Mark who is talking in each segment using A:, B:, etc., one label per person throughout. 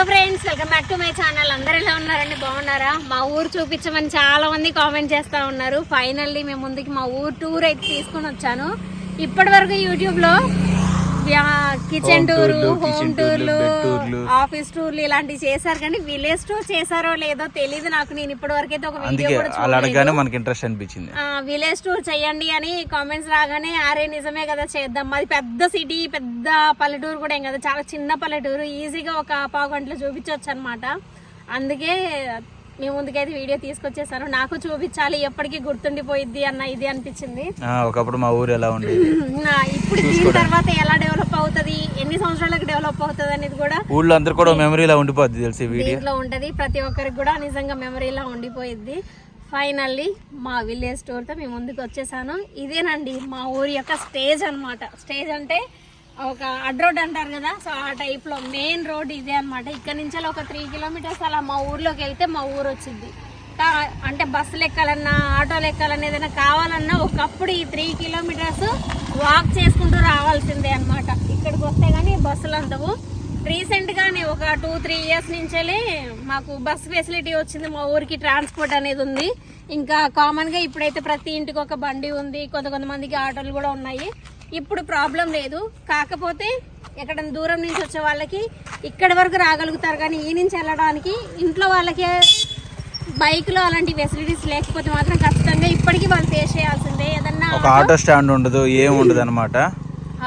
A: Hello friends welcome back to my channel. అందరు ఎలా ఉన్నారండి? బాగున్నారా? మా ఊరు చూపించమని చాలా మంది కామెంట్ చేస్తూ ఉన్నారు. ఫైనల్లీ మేము ముందుకి మా ఊరు టూర్ అయితే తీసుకొని వచ్చాను. ఇప్పటి వరకు యూట్యూబ్లో కిచెన్ టూర్ హోమ్ టూర్లు. ఆఫీస్ టూర్లు ఇలాంటివి చేశారు కానీ విలేజ్ టూర్ చేశారో లేదో తెలియదు నాకు. నేను ఇప్పటి వరకు అయితే ఒక వీడియో
B: అలా మనకి ఇంట్రెస్ట్ అనిపించింది.
A: విలేజ్ టూర్ చేయండి అని కామెంట్స్ రాగానే అరే నిజమే కదా చేద్దాం. మాది పెద్ద సిటీ పెద్ద పల్లెటూరు కూడా ఏం కదా. చాలా చిన్న పల్లెటూరు. ఈజీగా ఒక పావు గంటలో చూపించవచ్చు అనమాట అందుకే మీ ముందుకైతే వీడియో తీసుకొచ్చేసాను. నాకు చూపించాలి ఎప్పటికీ గుర్తుండిపోయిద్ది అన్న ఇది అనిపించింది.
B: ఒకప్పుడు మా ఊరు ఎలా ఉండేది?
A: ఇప్పుడు దీని తర్వాత ఎలా డెవలప్ అవుతుంది ఎన్ని సంవత్సరాలకు డెవలప్ అవుతుంది అనేది కూడా
B: ఊళ్ళో అందరు కూడా మెమరీలా ఉండిపోద్ది తెలిసి వీడియో?
A: దీంట్లో ఉంటది. ప్రతి ఒక్కరికి కూడా నిజంగా మెమరీలా ఉండిపోయిద్ది. ఫైనల్లీ మా విలేజ్తో మీ ముందుకు వచ్చేసాను. ఇదేనండి మా ఊరి యొక్క స్టేజ్ అన్నమాట. స్టేజ్ అంటే ఒక అడ్ రోడ్ అంటారు కదా సో ఆ టైప్లో మెయిన్ రోడ్ ఇదే అన్నమాట. ఇక్కడ నుంచి ఒక త్రీ కిలోమీటర్స్ అలా మా ఊర్లోకి వెళ్తే మా ఊరు వచ్చింది. అంటే బస్సులు ఎక్కాలన్నా ఆటోలు ఎక్కాలన్నా ఏదైనా కావాలన్నా ఒకప్పుడు ఈ త్రీ కిలోమీటర్స్ వాక్ చేసుకుంటూ రావాల్సిందే అన్నమాట. ఇక్కడికి వస్తే కానీ బస్సులు అందవు. రీసెంట్గానే ఒక టూ త్రీ ఇయర్స్ నుంచెలే మాకు బస్ ఫెసిలిటీ వచ్చింది. మా ఊరికి ట్రాన్స్పోర్ట్ అనేది ఉంది. ఇంకా కామన్గా ఇప్పుడైతే ప్రతి ఇంటికి ఒక బండి ఉంది. కొంత కొంతమందికి ఆటోలు కూడా ఉన్నాయి. ఇప్పుడు ప్రాబ్లం లేదు. కాకపోతే ఎక్కడ దూరం నుంచి వచ్చే వాళ్ళకి ఇక్కడి వరకు రాగలుగుతారు కానీ ఈ నుంచి వెళ్ళడానికి ఇంట్లో వాళ్ళకి బైక్లో అలాంటి ఫెసిలిటీస్ లేకపోతే మాత్రం ఖచ్చితంగా ఇప్పటికీ వాళ్ళు ఫేస్ చేయాల్సిందే. ఏదన్నా
B: ఒక ఆటో స్టాండ్ ఉండదు ఏం ఉండదు అనమాట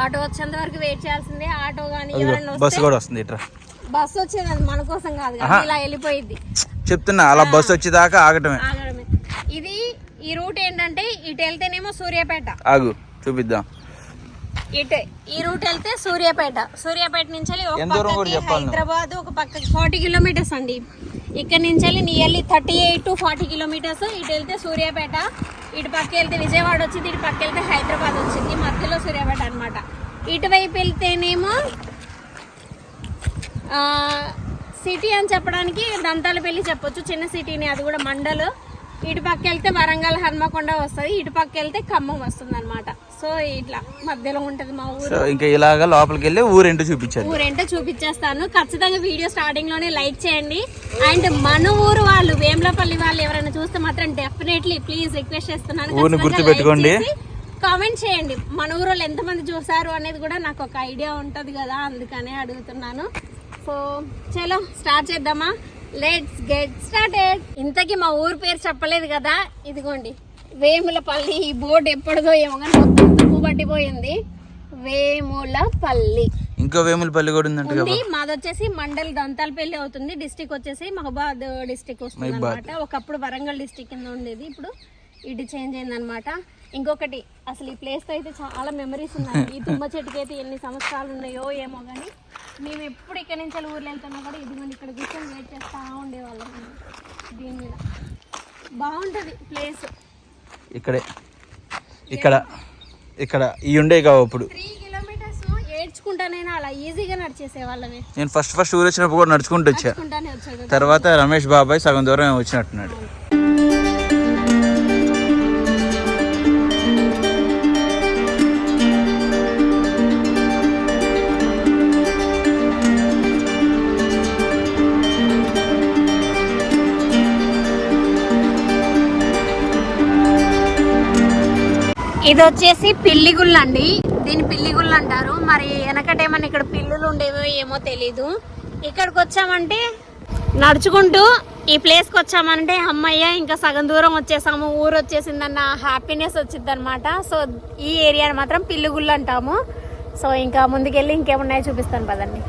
A: ఆటో వచ్చేంత వరకు వెయిట్ చేయాల్సిందే. ఆటో కానీ
B: బస్సు కూడా వస్తుంది
A: బస్సు వచ్చేది అది మన కోసం కాదు కదా ఇలా వెళ్ళిపోయిద్ది.
B: చెప్తున్నా అలా బస్సు వచ్చేదాకా ఆగటమే.
A: ఆగడమే. ఇది ఈ రూట్ ఏంటంటే ఇటు వెళ్తేనేమో సూర్యాపేట.
B: ఆగు చూపిద్దాం.
A: ఇటు ఈ రూట్ వెళ్తే సూర్యాపేట. సూర్యాపేట నుంచి వెళ్ళి ఒక పక్కకి? హైదరాబాద్ ఒక పక్కకి ఫార్టీ కిలోమీటర్స్ అండి. ఇక్కడ నుంచి వెళ్ళి nearly thirty eight to forty kilometres. ఇటు వెళ్తే సూర్యాపేట ఇటు పక్క వెళ్తే విజయవాడ వచ్చింది ఇటు పక్క వెళ్తే హైదరాబాద్ వచ్చింది మధ్యలో సూర్యాపేట అనమాట ఇటువైపు వెళ్తేనేమో సిటీ అని చెప్పడానికి దంతాలపల్లి చెప్పొచ్చు చిన్న సిటీని అది కూడా మండలు. ఇటు పక్క వెళ్తే వరంగల్ హన్మకొండ వస్తుంది ఇటు పక్క వెళ్తే ఖమ్మం వస్తుంది అనమాట సో ఇట్లా మధ్యలో ఉంటది మా ఊరు.
B: సో ఇంకా ఇలాగా లోపలికి వెళ్ళి ఊరేంటో చూపించాలి
A: ఊరేంటో చూపించేస్తాను. ఖచ్చితంగా వీడియో స్టార్టింగ్లోనే లైక్ చేయండి. అండ్ మన ఊరు వాళ్ళు వేములపల్లి వాళ్ళు ఎవరైనా చూస్తే మాత్రం డెఫినెట్లీ ప్లీజ్ రిక్వెస్ట్ చేస్తున్నాను.
B: ఊరిని గుర్తుపెట్టుకోండి.
A: కామెంట్ చేయండి. మన ఊరు వాళ్ళు ఎంతమంది చూసారు అనేది కూడా నాకు ఒక ఐడియా ఉంటది కదా అందుకనే అడుగుతున్నాను. సో చలో స్టార్ట్ చేద్దామా? లెట్స్ గెట్ స్టార్టెడ్ ఇంతకీ మా ఊరు పేరు చెప్పలేదు కదా? ఇదిగోండి. వేములపల్లి ఈ బోర్డు ఎప్పటిదో ఏమో కానీ పట్టిపోయింది వేములపల్లి.
B: ఇంకో వేములపల్లి కూడా ఉందంట
A: ఉంది. మాది వచ్చేసి మండల్ దంతాలపల్లి అవుతుంది. డిస్టిక్ వచ్చేసి మహబాద్ డిస్టిక్ వస్తుంది అనమాట ఒకప్పుడు వరంగల్ డిస్టిక్ కింద ఉండేది. ఇప్పుడు ఇటు చేంజ్ అయింది అనమాట ఇంకొకటి అసలు ఈ ప్లేస్తో అయితే చాలా మెమరీస్ ఉన్నాయి. ఈ తుమ్మ చెట్టుకి అయితే ఎన్ని సంవత్సరాలు ఉన్నాయో ఏమో కానీ మేము ఎప్పుడు ఇక్కడ నుంచి ఊర్లో వెళ్తున్నా కూడా ఇదిగోండి ఇక్కడ కూర్చొని వెయిట్ చేస్తా ఉండేవాళ్ళం. దీని మీద. బాగుంటది ప్లేస్
B: ఇక్కడే. ఇక్కడ. ఇక్కడ ఈ ఉండే కావు అప్పుడు
A: అలా ఈజీగా నడిచేసే వాళ్ళమే.
B: నేను ఫస్ట్ ఫస్ట్ ఊరు వచ్చినప్పుడు కూడా నడుచుకుంటూ వచ్చా. తర్వాత రమేష్ బాబాయ్ సగం దూరం వచ్చినట్టున్నాడు.
A: ఇది వచ్చేసి పిల్లిగుళ్ళు అండి దీని పిల్లిగుళ్ళు అంటారు మరి వెనకటేమన్నా ఇక్కడ పిల్లులు ఉండేవో ఏమో తెలీదు. ఇక్కడికి వచ్చామంటే నడుచుకుంటూ ఈ ప్లేస్కి వచ్చామంటే అమ్మయ్య ఇంకా సగం దూరం వచ్చేసాము. ఊరు వచ్చేసిందన్న హ్యాపీనెస్ వచ్చింది అనమాట సో ఈ ఏరియాని మాత్రం పిల్లిగుళ్ళు అంటాము సో ఇంకా ముందుకెళ్ళి ఇంకేమున్నాయో చూపిస్తాను పదండి.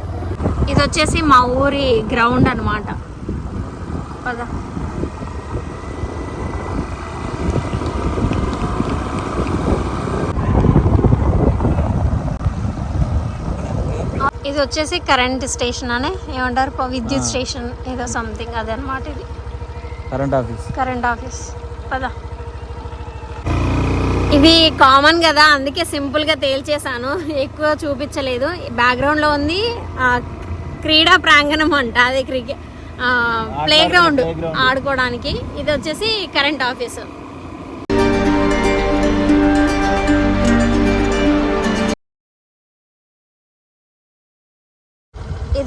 A: ఇది వచ్చేసి మా ఊరి గ్రౌండ్ అనమాట పద. ఇది వచ్చేసి కరెంట్ స్టేషన్ అని ఏమంటారు? విద్యుత్ స్టేషన్ ఏదో సంథింగ్ అదనమాట ఇది.
B: కరెంట్ ఆఫీస్
A: కరెంట్ ఆఫీస్ పద. ఇది కామన్ కదా అందుకే సింపుల్గా తేల్చేసాను ఎక్కువ చూపించలేదు. బ్యాక్గ్రౌండ్లో ఉంది ఆ, క్రీడా ప్రాంగణం అంట అదే క్రికెట్ ప్లే గ్రౌండ్. ఆడుకోవడానికి. ఇది వచ్చేసి కరెంట్ ఆఫీస్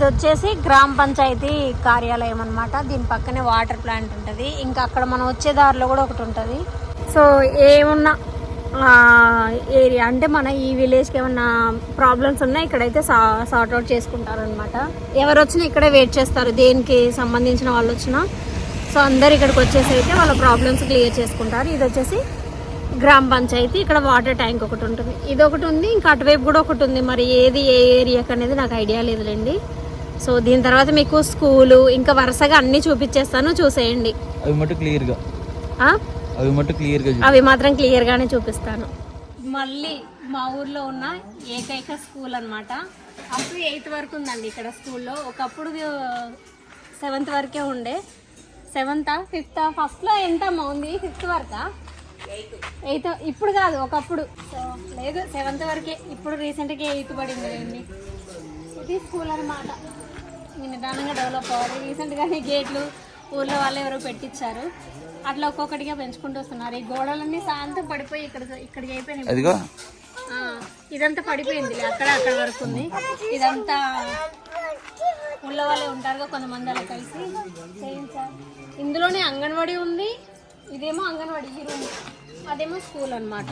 A: వచ్చేసి గ్రామ పంచాయతీ కార్యాలయం అనమాట దీని పక్కనే వాటర్ ప్లాంట్ ఉంటుంది. ఇంకా అక్కడ మనం వచ్చే దారిలో కూడా ఒకటి ఉంటుంది. సో ఏమున్నా ఏరియా అంటే మన ఈ విలేజ్కి ఏమన్నా ప్రాబ్లమ్స్ ఉన్నా ఇక్కడైతే సా సార్ట్ అవుట్ ఎవరు వచ్చినా ఇక్కడే వెయిట్ చేస్తారు. దేనికి సంబంధించిన వాళ్ళు వచ్చినా సో అందరు ఇక్కడికి వచ్చేసి అయితే వాళ్ళ ప్రాబ్లమ్స్ క్లియర్ చేసుకుంటారు. ఇది వచ్చేసి గ్రామ పంచాయతీ. ఇక్కడ వాటర్ ట్యాంక్ ఒకటి ఉంటుంది. ఇది ఒకటి ఉంది. ఇంకా అటువైపు కూడా ఒకటి ఉంది. మరి ఏది ఏ ఏరియాకి అనేది నాకు ఐడియా లేదులేండి. సో దీని తర్వాత మీకు స్కూలు ఇంకా వరుసగా అన్నీ చూపించేస్తాను చూసేయండి.
B: అవి మటు క్లియర్గా.
A: ఆ?
B: అవి మటు క్లియర్గా
A: అవి మాత్రం క్లియర్గానే చూపిస్తాను. మళ్ళీ మా ఊర్లో ఉన్న ఏకైక స్కూల్ అన్నమాట. అప్పుడు ఎయిత్ వరకు ఉందండి ఇక్కడ స్కూల్లో. ఒకప్పుడు సెవెంత్ వరకే ఉండే. సెవెంతా ఫిఫ్త్ ఫస్ట్లో ఎంత అమ్మా ఉంది? ఫిఫ్త్ వరకా? ఎయిత్. ఇప్పుడు కాదు ఒకప్పుడు. సో లేదు సెవెంత్ వరకే. ఇప్పుడు రీసెంట్గా ఎయిత్ పడింది అండి ఇది స్కూల్ అనమాట నిదానంగా డెవలప్ అవ్వాలి. రీసెంట్గానే గేట్లు ఊర్లో వాళ్ళు ఎవరో పెట్టించారు అట్లా ఒక్కొక్కటిగా పెంచుకుంటూ వస్తున్నారు. ఈ గోడలన్నీ సాయంత్రం పడిపోయి ఇక్కడ ఇక్కడికి అయిపోయినాయి.
B: అదిగో.
A: ఇదంతా పడిపోయింది. అక్కడ అక్కడ వరకు ఉంది. ఇదంతా ఊళ్ళో వాళ్ళే ఉంటారుగా కొంతమంది అలా కలిసి. చేయించారు ఇందులోనే అంగన్వాడీ ఉంది. ఇదేమో అంగన్వాడీ ఈ రూమ్ అదేమో స్కూల్ అనమాట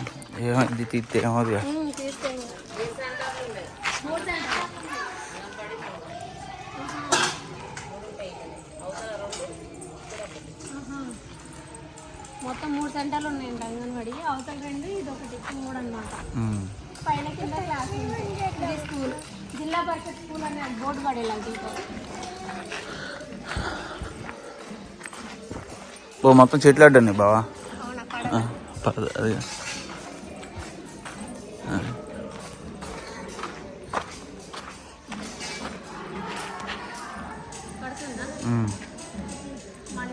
B: తీస్తే ఏమవుతుంది
A: తీసుకెళ్ళి మూడు సెంటర్లు. ఆహా. మొత్తం మూడు సెంటర్లు ఉన్నాయండి అంగన్వాడీ. అవతల రెండు ఇది ఒకటి మూడు అనమాట పైన కింద క్లాస్ ఉంది. ఇది స్కూల్. జిల్లా పరిషత్ స్కూల్ అనే బోర్డు పడేలా దీంట్లో
B: ఓ మొత్తం చెట్లు అడ్డండి బావా.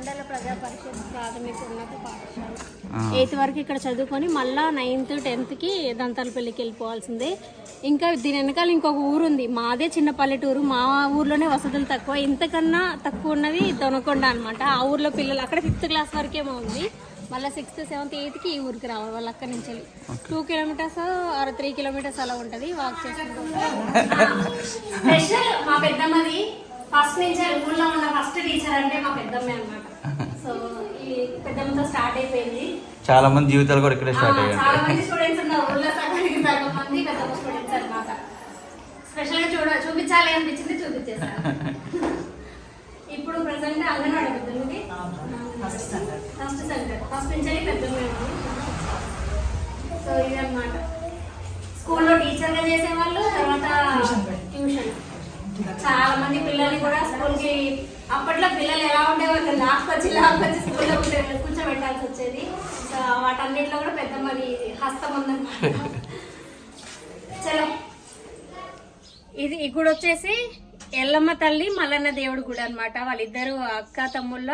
A: మండల ప్రజా పరిషత్ ప్రాథమిక ఉన్నత పాఠశాల. ఎయిత్ వరకు ఇక్కడ చదువుకొని మళ్ళా నైన్త్ టెన్త్కి దంతాలపల్లికి వెళ్ళిపోవాల్సిందే. ఇంకా దీని వెనకాల ఇంకొక ఊరు ఉంది మాదే చిన్న పల్లెటూరు. మా ఊర్లోనే వసతులు తక్కువ. ఇంతకన్నా తక్కువ ఉన్నది దొనకొండ అనమాట ఆ ఊర్లో పిల్లలు అక్కడ ఫిఫ్త్ క్లాస్ వరకేమో ఉంది. మళ్ళీ సిక్స్త్ సెవెంత్ ఎయిత్కి ఈ ఊరికి రావాలి వాళ్ళు అక్కడి నుంచి two kilometres or three kilometres అలా ఉంటుంది. వాక్ చేసుకుంటూ మా పెద్దమ్మది. ఫస్ట్ నుంచి ఊళ్ళో ఉన్న ఫస్ట్ టీచర్ అంటే మా పెద్దమ్మే అనమాట సో ఈ పెద్దమ్మతో స్టార్ట్ అయిపోయింది.
B: చాలా మంది జీవితాలు కూడా ఇక్కడే స్టార్ట్ అయ్యాయి.
A: చాలా మంది స్టూడెంట్స్ ఉన్నారు ఊళ్ళో సగానికి సగం మంది పెద్దమ్మ స్టూడెంట్స్ అనమాట స్పెషల్గా చూడ చూపించాలి అనిపించింది చూపించేసాను ఇప్పుడు ప్రెసెంట్ అంగన్వాడీ పెద్దమ్మది ఫస్ట్ సెంటర్ ఫస్ట్ నుంచి పెద్దమ్మే సో ఇది అనమాట స్కూల్లో టీచర్గా చేసేవాళ్ళు తర్వాత ట్యూషన్ చాలా మంది పిల్లల్ని కూడా స్కూల్కి అప్పట్లో పిల్లలు ఎలా ఉండేవాళ్ళు లాక్కొచ్చి లాక్కొచ్చి స్కూల్లో ఉండే కూర్చోబెట్టాల్సి వచ్చేది. వాటన్నిటిలో కూడా పెద్ద మరి హస్తం ఉందన్నమాట. చలో. ఇది ఈ వచ్చేసి ఎల్లమ్మ తల్లి మల్లన్న దేవుడు గుడి అనమాట వాళ్ళిద్దరు అక్క తమ్ముళ్ళ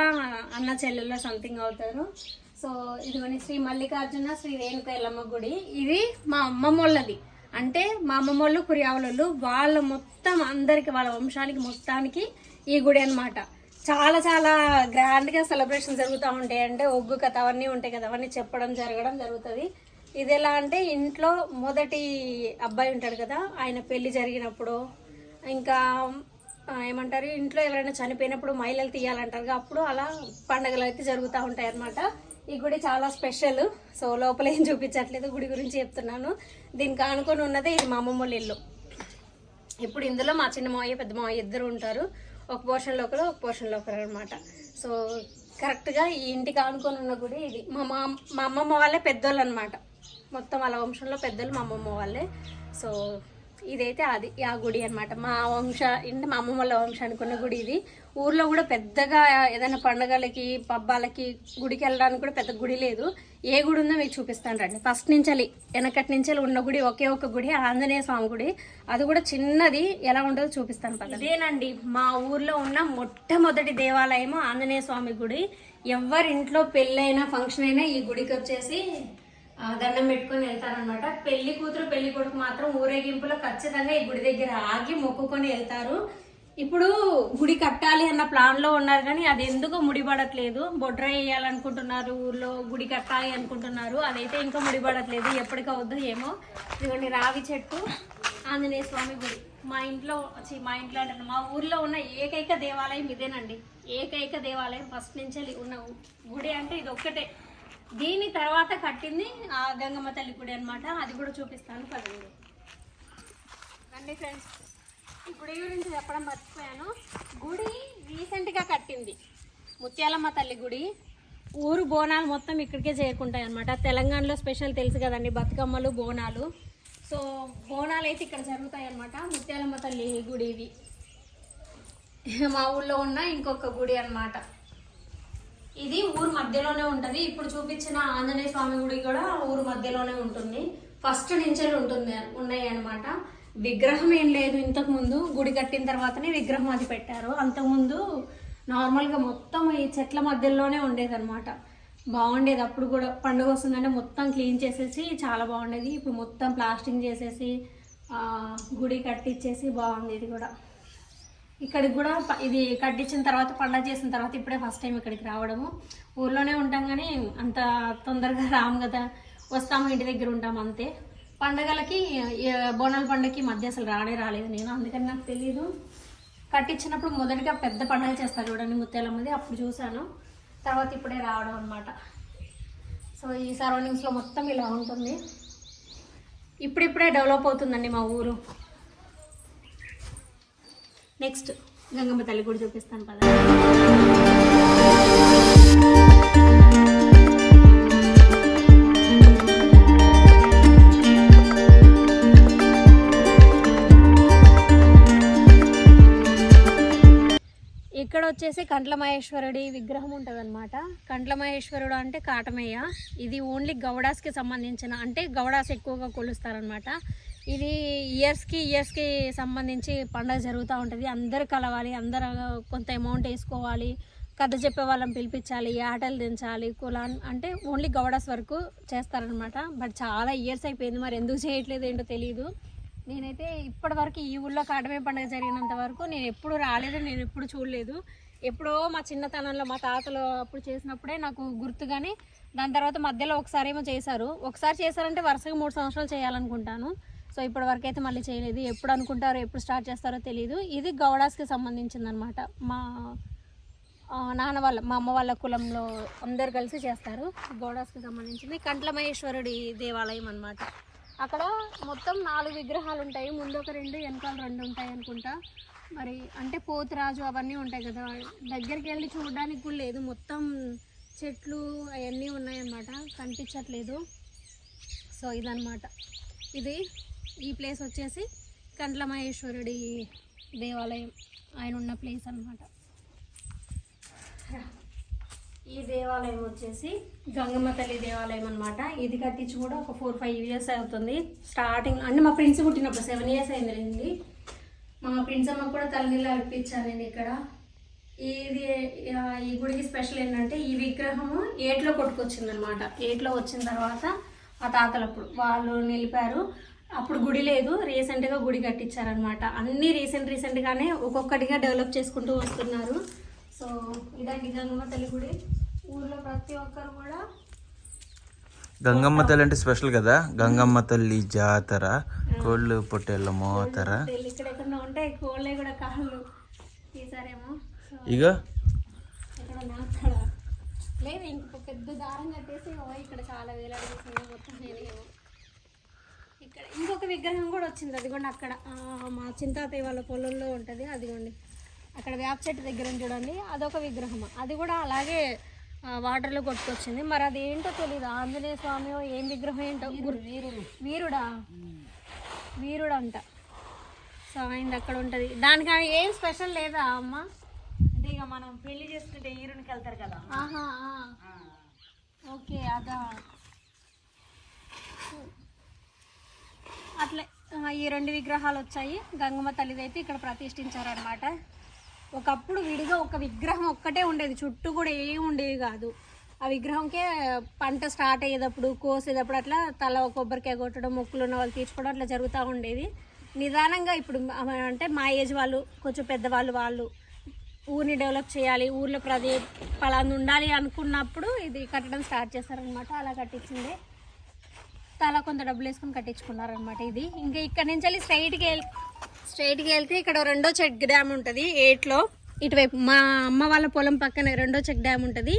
A: అన్న చెల్లెళ్ళ సంథింగ్ అవుతారు. సో ఇదిగోని శ్రీ మల్లికార్జున శ్రీ రేణుక ఎల్లమ్మ గుడి. ఇది మా అమ్మమ్మ వాళ్ళది అంటే మా అమ్మమ్మ వాళ్ళు కురియావులు వాళ్ళ మొత్తం అందరికి వాళ్ళ వంశానికి మొత్తానికి ఈ గుడి అనమాట చాలా చాలా గ్రాండ్గా సెలబ్రేషన్ జరుగుతూ ఉంటాయి. అంటే ఒగ్గు కథ అవన్నీ ఉంటాయి కదా అవన్నీ చెప్పడం జరగడం జరుగుతుంది. ఇది ఎలా అంటే ఇంట్లో మొదటి అబ్బాయి ఉంటాడు కదా ఆయన పెళ్ళి జరిగినప్పుడు ఇంకా ఏమంటారు ఇంట్లో ఎవరైనా చనిపోయినప్పుడు మహిళలు తీయాలంటారు అప్పుడు అలా పండగలు అయితే జరుగుతూ ఉంటాయి అన్నమాట. ఈ గుడి చాలా స్పెషల్. సో లోపల ఏం చూపించట్లేదు గుడి గురించి చెప్తున్నాను. దీనికి అనుకుని ఉన్నదే ఇది మా అమ్మమ్మ వాళ్ళ ఇల్లు. ఇప్పుడు ఇందులో మా చిన్న మావయ్య పెద్ద మావయ్య ఇద్దరు ఉంటారు. ఒక పోర్షన్లో ఒకరు ఒక పోర్షన్లో ఒకరు అనమాట సో కరెక్ట్గా ఈ ఇంటికి ఆనుకొని ఉన్న గుడి ఇది. మా మా మా అమ్మమ్మ వాళ్ళే పెద్దోళ్ళు అనమాట మొత్తం వాళ్ళ వంశంలో పెద్దలు మా అమ్మమ్మ వాళ్ళే. సో ఇదైతే అది ఆ గుడి అనమాట మా వంశ అంటే మా అమ్మమ్మ వాళ్ళ వంశానికి ఉన్న గుడి ఇది. ఊర్లో కూడా పెద్దగా ఏదైనా పండగలకి పబ్బాలకి గుడికి వెళ్ళడానికి కూడా పెద్ద గుడి లేదు. ఏ గుడి ఉందో మీకు చూపిస్తాను రండి. ఫస్ట్ నుంచి వెనకటి నుంచి ఉన్న గుడి ఒకే ఒక గుడి ఆంజనేయ స్వామి గుడి. అది కూడా చిన్నది. ఎలా ఉంటుందో చూపిస్తాను పద ఇదేనండి మా ఊర్లో ఉన్న మొట్టమొదటి దేవాలయము ఆంజనేయ స్వామి గుడి. ఎవరి ఇంట్లో పెళ్ళైనా ఫంక్షన్ అయినా ఈ గుడికి వచ్చేసి దండం పెట్టుకొని వెళ్తారనమాట పెళ్ళి కూతురు పెళ్ళి కొడుకు మాత్రం ఊరేగింపులో ఖచ్చితంగా ఈ గుడి దగ్గర ఆగి మొక్కుకొని వెళ్తారు. ఇప్పుడు గుడి కట్టాలి అన్న ప్లాన్లో ఉన్నారు కానీ అది ఎందుకు ముడిపడట్లేదు. బొడ్ర వేయాలనుకుంటున్నారు ఊర్లో గుడి కట్టాలి అనుకుంటున్నారు. అదైతే ఇంకా ముడిపడట్లేదు. ఎప్పటికవద్దు ఏమో. ఇదిగోండి రావి చెట్టు ఆంజనేయ స్వామి గుడి. మా ఇంట్లో మా ఇంట్లో అంటే మా ఊర్లో ఉన్న ఏకైక దేవాలయం ఇదేనండి. ఏకైక దేవాలయం. ఫస్ట్ నుంచి ఉన్న గుడి అంటే ఇది ఒక్కటే దీని తర్వాత కట్టింది ఆ గంగమ్మ తల్లి గుడి అనమాట అది కూడా చూపిస్తాను పదండి. రండి ఫ్రెండ్స్ ఈ గుడి గురించి చెప్పడం మర్చిపోయాను. గుడి రీసెంట్గా కట్టింది. ముత్యాలమ్మ తల్లి గుడి. ఊరు బోనాలు మొత్తం ఇక్కడికే చేరుకుంటాయి అనమాట తెలంగాణలో స్పెషల్ తెలుసు కదండి బతుకమ్మలు బోనాలు. సో బోనాలు అయితే ఇక్కడ జరుగుతాయి అనమాట ముత్యాలమ్మ తల్లి గుడి ఇది. మా ఊళ్ళో ఉన్న ఇంకొక గుడి అన్నమాట. ఇది ఊరు మధ్యలోనే ఉంటుంది. ఇప్పుడు చూపించిన ఆంజనేయ స్వామి గుడి కూడా ఊరు మధ్యలోనే ఉంటుంది. ఫస్ట్ నుంచే ఉంటుంది ఉన్నాయి అనమాట విగ్రహం ఏం లేదు ఇంతకుముందు గుడి కట్టిన తర్వాతనే విగ్రహం అది పెట్టారు. అంతకుముందు నార్మల్గా మొత్తం ఈ చెట్ల మధ్యలోనే ఉండేదన్నమాట. బాగుండేది అప్పుడు కూడా. పండుగ వస్తుందంటే మొత్తం క్లీన్ చేసేసి చాలా బాగుండేది. ఇప్పుడు మొత్తం ప్లాస్టింగ్ చేసేసి గుడి కట్టించేసి బాగుంది ఇది కూడా. ఇక్కడికి కూడా ఇది కట్టించిన తర్వాత పండగ చేసిన తర్వాత ఇప్పుడే ఫస్ట్ టైం ఇక్కడికి రావడము. ఊర్లోనే ఉంటాం కానీ అంత తొందరగా రాము కదా. వస్తాము ఇంటి దగ్గర ఉంటాము అంతే. పండగలకి బోనాల పండగకి మధ్య అసలు రానే రాలేదు నేను. అందుకని నాకు తెలియదు కట్టించినప్పుడు మొదటిగా పెద్ద పండగ చేస్తారు చూడండి ముత్యాలమ్మది. అప్పుడు చూశాను. తర్వాత ఇప్పుడే రావడం అనమాట సో ఈ సరౌండింగ్స్లో మొత్తం ఇలా ఉంటుంది. ఇప్పుడిప్పుడే డెవలప్ అవుతుందండి మా ఊరు. నెక్స్ట్ గంగమ్మ తల్లి గుడి చూపిస్తాను కదా ఇక్కడ వచ్చేసి కంట్ల మహేశ్వరుడి విగ్రహం ఉంటుంది అనమాట కంట్ల మహేశ్వరుడు అంటే కాటమయ్య. ఇది ఓన్లీ గౌడాస్కి సంబంధించిన అంటే గౌడాస్ ఎక్కువగా కొలుస్తారనమాట ఇది ఇయర్స్కి ఇయర్స్కి సంబంధించి పండగ జరుగుతూ ఉంటుంది. అందరు కలవాలి అందరు కొంత అమౌంట్ వేసుకోవాలి కథ చెప్పే వాళ్ళని పిలిపించాలి ఆటలు దించాలి కులాన్ అంటే ఓన్లీ గౌడస్ వరకు చేస్తారనమాట బట్ చాలా ఇయర్స్ అయిపోయింది. మరి ఎందుకు చేయట్లేదు ఏంటో తెలియదు నేనైతే ఇప్పటి వరకు ఈ ఊళ్ళో కాటమే పండుగ జరిగినంత వరకు నేను ఎప్పుడు రాలేదు నేను ఎప్పుడు చూడలేదు. ఎప్పుడో మా చిన్నతనంలో మా తాతలు అప్పుడు చేసినప్పుడే నాకు గుర్తు కానీ దాని తర్వాత మధ్యలో ఒకసారి ఏమో చేశారు. ఒకసారి చేశారంటే వరుసగా మూడు సంవత్సరాలు చేయాలనుకుంటాను. సో ఇప్పటి వరకు అయితే మళ్ళీ చేయలేదు. ఎప్పుడు అనుకుంటారో ఎప్పుడు స్టార్ట్ చేస్తారో తెలియదు ఇది గౌడాస్కి సంబంధించింది అనమాట మా నాన్న వాళ్ళ మా అమ్మ వాళ్ళ కులంలో అందరు కలిసి చేస్తారు. గౌడాస్కి సంబంధించింది. కంట్ల మహేశ్వరుడి దేవాలయం అనమాట అక్కడ మొత్తం నాలుగు విగ్రహాలు ఉంటాయి. ముందు ఒక రెండు వెనకాల రెండు ఉంటాయి అనుకుంటా. మరి అంటే పోతురాజు అవన్నీ ఉంటాయి కదా. దగ్గరికి వెళ్ళి చూడడానికి కూడా లేదు. మొత్తం చెట్లు అవన్నీ ఉన్నాయన్నమాట. కనిపించట్లేదు. సో ఇదనమాట ఇది ఈ ప్లేస్ వచ్చేసి కండ్ల మహేశ్వరుడి దేవాలయం. ఆయన ఉన్న ప్లేస్ అనమాట ఈ దేవాలయం వచ్చేసి గంగమ్మ తల్లి దేవాలయం అనమాట ఇది కట్టించి కూడా ఒక ఫోర్ ఫైవ్ ఇయర్స్ అవుతుంది. స్టార్టింగ్ అంటే మా ప్రిన్స్ పుట్టినప్పుడు సెవెన్ ఇయర్స్ అయింది మా ప్రిన్స్ అమ్మ కూడా తల్లిలో అర్పించాను నేను ఇక్కడ. ఇది ఈ గుడికి స్పెషల్ ఏంటంటే ఈ విగ్రహము ఏట్లో కొట్టుకొచ్చింది అనమాట ఏట్లో వచ్చిన తర్వాత మా తాతలప్పుడు వాళ్ళు నిలిపారు. అప్పుడు గుడి లేదు. రీసెంట్గా గుడి కట్టించారనమాట అన్నీ రీసెంట్ రీసెంట్గానే ఒక్కొక్కటిగా డెవలప్ చేసుకుంటూ వస్తున్నారు. సో ఇదండి గంగమ్మ తల్లి గుడి. ఊర్లో ప్రతి ఒక్కరు కూడా
B: గంగమ్మ తల్లి అంటే స్పెషల్ కదా? గంగమ్మ తల్లి జాతర కోళ్ళు పొట్టేళ్ళ మోతర.
A: ఇక్కడ ఎక్కడ ఉంటాయి కోళ్ళే కూడా కాళ్ళు. తీసారేమో
B: ఇగో.
A: లేదు ఇంకొక పెద్ద దారం కట్టేసి ఇక్కడ చాలా వేలాడేసింది మొత్తం నేనేమో ఇంకొక విగ్రహం కూడా వచ్చింది అదిగోండి అక్కడ. మా చింతాతయ్య వాళ్ళ పొలంలో ఉంటుంది అదిగోండి. అక్కడ వేప చెట్టు దగ్గర చూడండి అదొక విగ్రహం. అది కూడా అలాగే వాటర్లో కొట్టుకొచ్చింది. మరి అది ఏంటో తెలియదు ఆంజనేయ స్వామి ఏం విగ్రహం ఏంటో గుర్- వీరుడా. వీరుడు? అంట సో ఆయన అక్కడ ఉంటుంది. దానికి ఏం స్పెషల్ లేదా అమ్మ?
C: అంటే ఇక మనం పెళ్ళి చేసుకుంటే హీరోనికి వెళ్తారు కదా.
A: ఆహా. ఓకే అదా. అట్లే ఈ రెండు విగ్రహాలు వచ్చాయి. గంగమ్మ తల్లిది అయితే ఇక్కడ ప్రతిష్ఠించారనమాట ఒకప్పుడు విడిగా ఒక విగ్రహం ఒక్కటే ఉండేది. చుట్టూ కూడా ఏమి ఉండేవి కాదు. ఆ విగ్రహంకే పంట స్టార్ట్ అయ్యేటప్పుడు కోసేటప్పుడు అట్లా తల కొబ్బరికాయ కొట్టడం మొక్కులు ఉన్న వాళ్ళు తీర్చుకోవడం అట్లా జరుగుతూ ఉండేది. నిదానంగా ఇప్పుడు అంటే మా ఏజ్ వాళ్ళు కొంచెం పెద్దవాళ్ళు వాళ్ళు ఊరిని డెవలప్ చేయాలి ఊర్లో ప్రదే పలాంది ఉండాలి అనుకున్నప్పుడు ఇది కట్టడం స్టార్ట్ చేస్తారనమాట అలా కట్టించింది. తలా కొంత డబ్బులు వేసుకొని కట్టించుకున్నారనమాట ఇది. ఇంకా ఇక్కడ నుంచి వెళ్ళి స్ట్రైట్కి వెళ్ స్ట్రైట్కి వెళ్తే ఇక్కడ రెండో చెక్ డ్యామ్ ఉంటుంది ఏట్లో ఇటువైపు మా అమ్మ వాళ్ళ పొలం పక్కన రెండో చెక్ డ్యామ్ ఉంటుంది.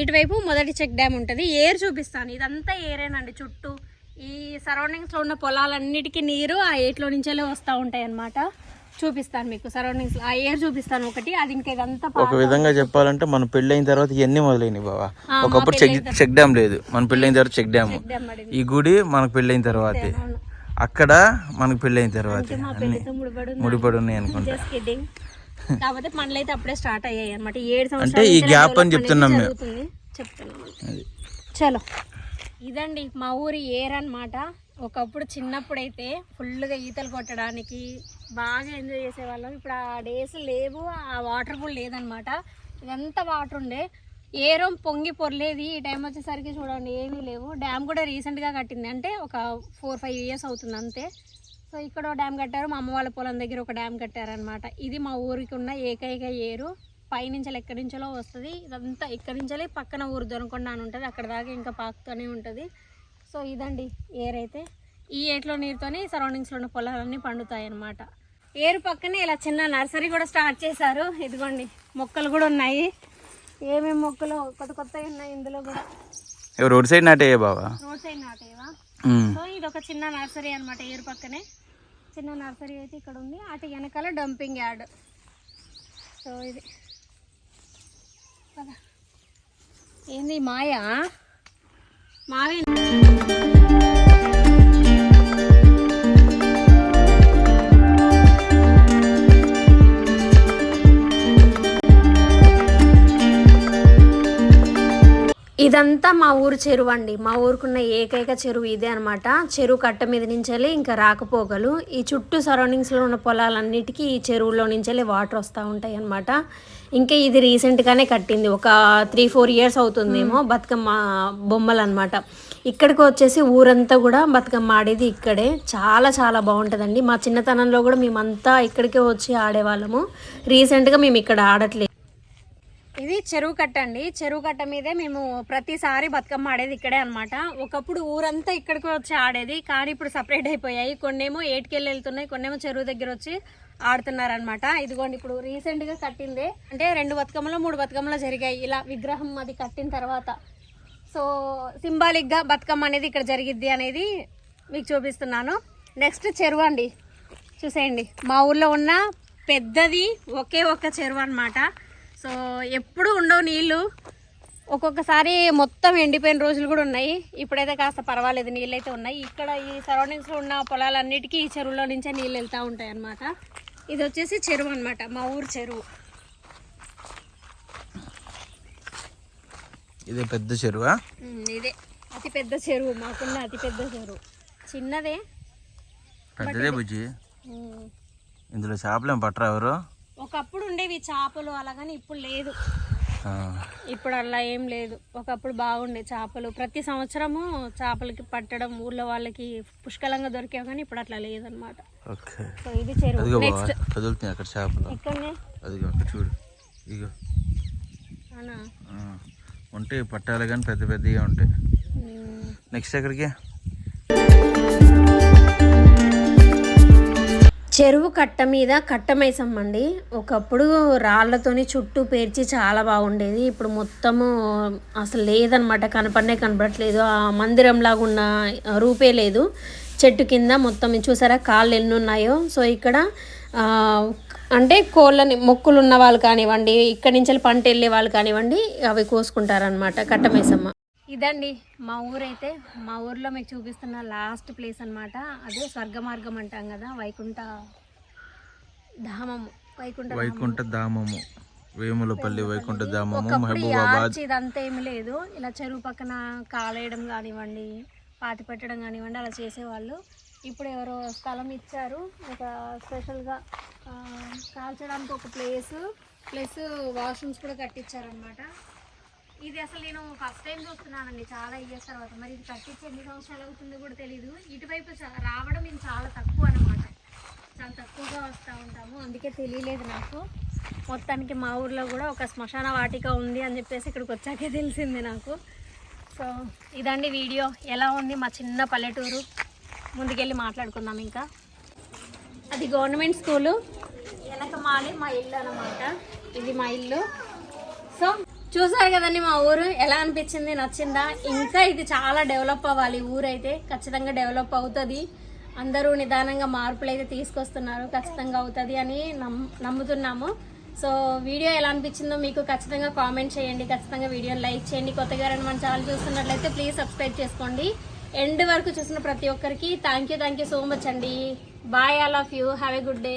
A: ఇటువైపు మొదటి చెక్ డ్యామ్ ఉంటుంది. ఏర్ చూపిస్తాను. ఇదంతా ఏరేనండి చుట్టూ. ఈ సరౌండింగ్స్లో ఉన్న పొలాలన్నిటికీ నీరు ఆ ఏట్లో నుంచెలే వస్తూ ఉంటాయి అన్నమాట చూపిస్తాను మీకు సరౌండింగ్స్. ఆ ఏర్ చూపిస్తాను ఒకటి అది ఇంకా ఇదంతా
B: ఒక విధంగా చెప్పాలంటే మన పెళ్ళైన తర్వాత ఇవన్నీ మొదలైనవి బావా. ఒకప్పుడు చెక్ చెక్ డ్యామ్ లేదు. మన పెళ్ళైన తర్వాత చెక్ డ్యామ్. ఈ గుడి మనకు పెళ్ళైన తర్వాతే. అక్కడ మనకు పెళ్ళైన తర్వాతే.
A: ముడిపడి
B: ఉన్నాయి అనుకుంటా.
A: కాకపోతే అయితే అప్పుడే స్టార్ట్ అయ్యాయి అనమాట ఏడు
B: అంటే
A: సంవత్సరాల
B: ఈ గ్యాప్ అని చెప్తున్నాం మేము.
A: చెప్తున్నాం. చలో. ఇదండి మా ఊరి ఏర్ అన్నమాట. ఒకప్పుడు చిన్నప్పుడు అయితే ఫుల్గా ఈతలు కొట్టడానికి బాగా ఎంజాయ్ చేసేవాళ్ళం. ఇప్పుడు ఆ డేస్ లేవు ఆ వాటర్ పూల్ లేదనమాట. ఇదంతా వాటర్ ఉండే. ఏరం పొంగి పొరలేదు. ఈ టైం వచ్చేసరికి చూడండి ఏమీ లేవు. డ్యామ్ కూడా రీసెంట్గా కట్టింది. అంటే ఒక ఫోర్ ఫైవ్ ఇయర్స్ అవుతుంది అంతే. సో ఇక్కడ డ్యామ్ కట్టారు. మా అమ్మ వాళ్ళ పొలం దగ్గర ఒక డ్యామ్ కట్టారనమాట. ఇది మా ఊరికి ఉన్న ఏకైక ఏరు. పైనుంచి ఎక్కడి నుంచో వస్తుంది. ఇదంతా ఎక్కడి నుంచే పక్కన ఊరు దొరకొండ అని ఉంటుంది. అక్కడ దాకా ఇంకా పాకుతూనే ఉంటుంది. సో ఇదండి ఏరైతే. ఈ ఏట్లో నీరుతోనే సరౌండింగ్స్లో ఉన్న పొలాలన్నీ పండుతాయి అన్నమాట ఏరు పక్కనే ఇలా చిన్న నర్సరీ కూడా స్టార్ట్ చేశారు. ఇదిగోండి మొక్కలు కూడా ఉన్నాయి. ఏమేమి మొక్కలు? కొత్త కొత్తవి ఉన్నాయి ఇందులో కూడా.
B: రోడ్ సైడ్ నాటే బావా?
A: రోడ్ సైడ్ నాటేవా. సో ఇది ఒక చిన్న నర్సరీ అనమాట ఏరు పక్కనే. చిన్న నర్సరీ అయితే ఇక్కడ ఉంది. అటు వెనకాల డంపింగ్ యార్డ్. సో ఇది. ఏంది మాయా? మావే ఇదంతా మా ఊరు చెరువు అండి మా ఊరుకున్న ఏకైక చెరువు ఇదే అనమాట చెరువు కట్ట మీద నుంచెల్లి ఇంకా రాకపోగలు ఈ చుట్టూ సరౌండింగ్స్లో ఉన్న పొలాలన్నిటికీ ఈ చెరువులో నుంచెల్లి వాటర్ వస్తూ ఉంటాయి అనమాట ఇంకా ఇది రీసెంట్గానే కట్టింది. ఒక త్రీ ఫోర్ ఇయర్స్ అవుతుందేమో బతుకమ్మ బొమ్మలు అనమాట ఇక్కడికి వచ్చేసి ఊరంతా కూడా బతుకమ్మ ఆడేది ఇక్కడే. చాలా చాలా బాగుంటుందండి. మా చిన్నతనంలో కూడా మేమంతా ఇక్కడికే వచ్చి ఆడేవాళ్ళము. రీసెంట్గా మేము ఇక్కడ ఆడట్లేదు ఇది చెరువు కట్ట అండి. చెరువు కట్ట మీదే మేము ప్రతిసారి బతుకమ్మ ఆడేది ఇక్కడే అన్నమాట. ఒకప్పుడు ఊరంతా ఇక్కడికి వచ్చి ఆడేది కానీ ఇప్పుడు సపరేట్ అయిపోయాయి. కొన్నేమో ఏటికెళ్ళి వెళ్తున్నాయి కొన్నేమో చెరువు దగ్గర వచ్చి ఆడుతున్నారనమాట ఇదిగోండి ఇప్పుడు రీసెంట్గా కట్టిందే. అంటే రెండు బతుకమ్మలు మూడు బతుకమ్మలు జరిగాయి. ఇలా విగ్రహం అది కట్టిన తర్వాత. సో సింబాలిక్గా బతుకమ్మ అనేది ఇక్కడ జరిగిద్ది అనేది మీకు చూపిస్తున్నాను. నెక్స్ట్ చెరువు అండి. చూసేయండి. మా ఊర్లో ఉన్న పెద్దది ఒకే ఒక్క చెరువు అనమాట సో ఎప్పుడు ఉండవు నీళ్ళు. ఒక్కొక్కసారి మొత్తం ఎండిపోయిన రోజులు కూడా ఉన్నాయి. ఇప్పుడైతే కాస్త పర్వాలేదు నీళ్ళు అయితే ఉన్నాయి. ఇక్కడ ఈ సరౌండింగ్స్లో ఉన్న పొలాలన్నిటికీ ఈ చెరువులో నుంచే నీళ్ళు వెళ్తూ ఉంటాయి అన్నమాట. ఇది వచ్చేసి చెరువు అన్నమాట మా ఊరు చెరువు.
B: ఇదే పెద్ద చెరువా?
A: ఇదే. అతి పెద్ద చెరువు మాకున్న అతి పెద్ద చెరువు. చిన్నదే.
B: పెద్దదే బుజ్జి. ఇందులో చేపలు పట్టరా ఎవరు?
A: ఒకప్పుడు ఉండేవి చేపలు అలాగని ఇప్పుడు లేదు. ఇప్పుడు అలా ఏం లేదు. ఒకప్పుడు బాగుండే చేపలు. ప్రతి సంవత్సరము చేపలకి పట్టడం ఊర్లో వాళ్ళకి పుష్కలంగా దొరికావు కానీ ఇప్పుడు అట్లా లేదనమాట సో ఇది చెరువు. నెక్స్ట్
B: కదులుతున్నాయి అక్కడ చేపలు.
A: ఎక్కడనే?
B: అదిగో అక్కడ చూడు. ఇగో
A: అవునా?
B: ఆ, ఉంటాయి పట్టాలు కానీ పెద్ద పెద్దగా ఉంటాయి. నెక్స్ట్ ఎక్కడికి?
A: చెరువు కట్ట మీద కట్టమేసమ్మండి ఒకప్పుడు రాళ్ళతోని చుట్టూ పేర్చి చాలా బాగుండేది. ఇప్పుడు మొత్తము అసలు లేదనమాట. కనపడనే కనపడట్లేదు. ఆ మందిరంలాగా ఉన్న రూపే లేదు. చెట్టు కింద మొత్తం చూసారా కాళ్ళు ఎన్ని ఉన్నాయో సో ఇక్కడ అంటే కోళ్ళని మొక్కులు ఉన్న వాళ్ళు కానివ్వండి ఇక్కడి నుంచి పంట వెళ్ళే వాళ్ళు కానివ్వండి అవి కోసుకుంటారనమాట కట్టమేసమ్మ. ఇదండి మా ఊరైతే మా ఊర్లో మీకు చూపిస్తున్న లాస్ట్ ప్లేస్ అన్నమాట. అదే స్వర్గ మార్గం అంటాం కదా వైకుంఠ ధామము. వైకుంఠ
B: వైకుంఠ ధామము. వేములపల్లి వైకుంఠ ధామము మహబూబాబాద్.
A: ఇదంతా ఏమి లేదు. ఇలా చెరువు పక్కన కాలేయడం కానివ్వండి పాతి పెట్టడం కానివ్వండి అలా చేసేవాళ్ళు. ఇప్పుడు ఎవరో స్థలం ఇచ్చారు. ఒక స్పెషల్గా కాల్చడానికి ఒక ప్లేస్ ప్లస్ వాష్రూమ్స్ కూడా కట్టించారనమాట ఇది అసలు నేను ఫస్ట్ టైం చూస్తున్నానండి చాలా ఇయర్స్ తర్వాత. మరి ఇది కట్టించి ఎన్ని సంవత్సరాలు అవుతుందో కూడా తెలియదు ఇటువైపు రావడం ఇది చాలా తక్కువ అనమాట చాలా తక్కువగా వస్తూ ఉంటాము. అందుకే తెలియలేదు నాకు. మొత్తానికి మా ఊర్లో కూడా ఒక శ్మశాన వాటిక ఉంది అని చెప్పేసి ఇక్కడికి వచ్చాకే తెలిసింది నాకు. సో సో ఇదండి వీడియో. ఎలా ఉంది మా చిన్న పల్లెటూరు? ముందుకెళ్ళి మాట్లాడుకుందాం ఇంకా. అది గవర్నమెంట్ స్కూలు. వెనక మాలి మా ఇల్లు అనమాట ఇది మా ఇల్లు. సో చూసారు కదండి మా ఊరు? ఎలా అనిపించింది? నచ్చిందా? ఇంకా ఇది చాలా డెవలప్ అవ్వాలి. ఊరైతే ఖచ్చితంగా డెవలప్ అవుతుంది. అందరూ నిదానంగా మార్పులు అయితే తీసుకొస్తున్నారు. ఖచ్చితంగా అవుతుంది అని నమ్ నమ్ముతున్నాము. సో వీడియో ఎలా అనిపించిందో మీకు ఖచ్చితంగా కామెంట్ చేయండి. ఖచ్చితంగా వీడియోని లైక్ చేయండి. కొత్తగా రెండు మన ఛానల్ చూస్తున్నట్లయితే ప్లీజ్ సబ్స్క్రైబ్ చేసుకోండి. ఎండ్ వరకు చూసిన ప్రతి ఒక్కరికి thank you thank you so much అండి. Bye all of you. Have a good day.